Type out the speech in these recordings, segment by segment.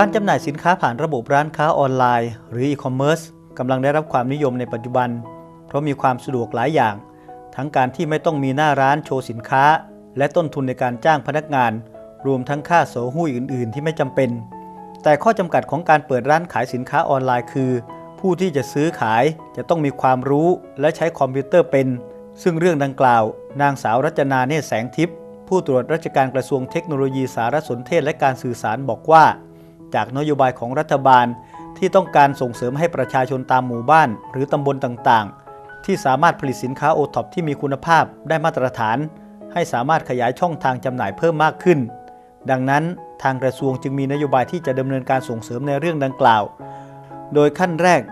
การจำหน่ายสินค้าผ่านระบบร้านค้าออนไลน์ หรืออีคอมเมิร์ซกำลังได้รับความนิยมในปัจจุบัน เพราะมีความสะดวกหลายอย่าง ทั้งการที่ไม่ต้องมีหน้าร้านโชว์สินค้า และต้นทุนในการจ้างพนักงาน รวมทั้งค่าโสหุ้ยอื่น ๆ ที่ไม่จำเป็น แต่ข้อจำกัดของการเปิดร้านขายสินค้าออนไลน์คือ ผู้ที่จะซื้อขายจะต้องมีความรู้และใช้คอมพิวเตอร์เป็น ซึ่งเรื่องดังกล่าว นางสาวรัชนาเนตรแสงทิพย์ผู้ตรวจราชการกระทรวงเทคโนโลยีสารสนเทศและการสื่อสารบอกว่า จากนโยบายของรัฐบาลที่ต้องการส่งเสริมให้ประชาชนตามหมู่บ้าน หรือตำบลต่างๆ ที่สามารถผลิตสินค้าโอท็อปที่มีคุณภาพได้มาตรฐาน ให้สามารถขยายช่องทางจำหน่ายเพิ่มมากขึ้น ดังนั้นทางกระทรวงจึงมีนโยบายที่จะดำเนินการส่งเสริมในเรื่องดังกล่าว โดยขั้นแรก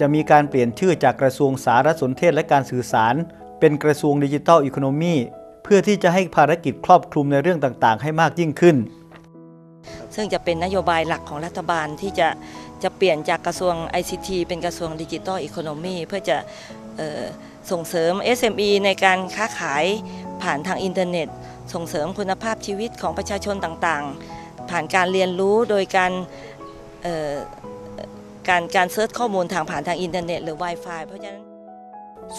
จะมีการเปลี่ยนชื่อจากกระทรวงสารสนเทศและการสื่อสาร เป็นกระทรวงดิจิทัลอีโคโนมีเพื่อที่จะให้ภารกิจครอบคลุมในเรื่องต่างๆ ให้มากยิ่งขึ้น ซึ่งจะเป็นนโยบายหลักของรัฐบาลที่จะจะเปลี่ยนจากกระทรวง ICT เป็นกระทรวงดิจิทัลอีโคโนมีเพื่อจะออส่งเสริม SME ในการค้าขายผ่านทางอินเทอร์เน็ต ส่งเสริมคุณภาพชีวิตของประชาชนต่างๆ ผ่านการเรียนรู้โดยการการการเซิร์ชข้อมูลทางผ่านทางอินเทอร์เน็ตหรือ Wi-Fi เพราะฉะนั้น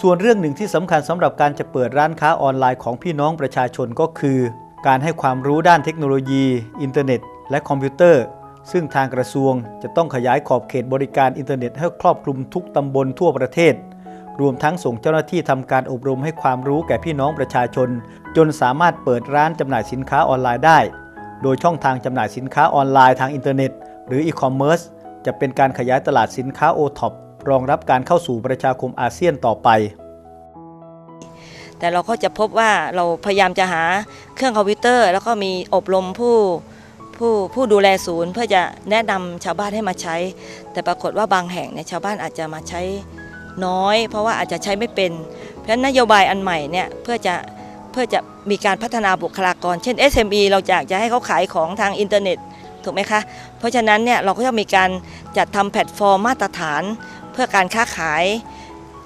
ส่วนเรื่องหนึ่งที่สำคัญสำหรับการจะเปิดร้านค้าออนไลน์ของพี่น้องประชาชนก็คือ การให้ความรู้ด้านเทคโนโลยี อินเทอร์เน็ต และคอมพิวเตอร์ ซึ่งทางกระทรวงจะต้องขยายขอบเขตบริการอินเทอร์เน็ตให้ครอบคลุมทุกตำบลทั่วประเทศ รวมทั้งส่งเจ้าหน้าที่ทำการอบรมให้ความรู้แก่พี่น้องประชาชน จนสามารถเปิดร้านจำหน่ายสินค้าออนไลน์ได้ โดยช่องทางจำหน่ายสินค้าออนไลน์ทางอินเทอร์เน็ต หรืออีคอมเมิร์ซจะเป็นการขยายตลาดสินค้าโอท็อปรองรับการเข้าสู่ประชาคมอาเซียนต่อไปแต่เราก็จะพบว่าเราพยายามจะหาเครื่องคอมพิวเตอร์ แล้วก็มีอบรมผู้ ผู้ผู้ดูแลศูนย์เพื่อจะแนะนำชาวบ้านให้มาใช้ แต่ปรากฏว่าบางแห่งเนี่ยชาวบ้านอาจจะมาใช้น้อย เพราะว่าอาจจะใช้ไม่เป็น เพราะฉะนั้นนโยบายอันใหม่เนี่ยเพื่อจะเพื่อจะมีการพัฒนาบุคลากร เช่น SME เราอยากจะให้เขาขายของทางอินเทอร์เน็ตถูกไหมคะ เพราะฉะนั้นเนี่ยเราก็จะมีการจัดทำแพลตฟอร์มมาตรฐาน เพื่อการค้าขาย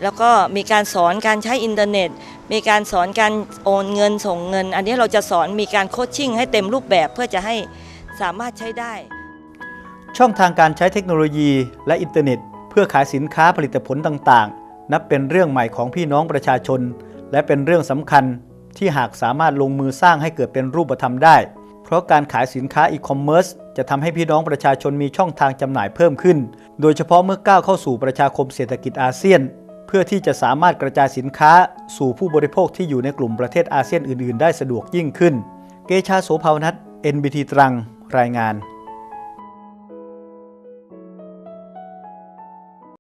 แล้วก็มีการสอนการใช้อินเทอร์เน็ต มีการสอนการโอนเงินส่งเงิน อันนี้เราจะสอนมีการโคชชิ่งให้เต็มรูปแบบเพื่อจะให้ สามารถใช้ได้ ช่องทางการใช้เทคโนโลยีและอินเทอร์เน็ต เพื่อขายสินค้าผลิตผลต่างๆ นับเป็นเรื่องใหม่ของพี่น้องประชาชน และเป็นเรื่องสำคัญที่หากสามารถลงมือสร้างให้เกิดเป็นรูปธรรมได้ เพราะการขายสินค้าอีคอมเมิร์ซจะทำให้พี่น้องประชาชนมีช่องทางจำหน่ายเพิ่มขึ้น โดยเฉพาะเมื่อก้าวเข้าสู่ประชาคมเศรษฐกิจอาเซียน เพื่อที่จะสามารถกระจายสินค้า สู่ผู้บริโภคที่อยู่ในกลุ่มประเทศอาเซียนอื่น ๆ ได้สะดวกยิ่งขึ้น เกชาโสภาวนัท NBT ตรัง รายงาน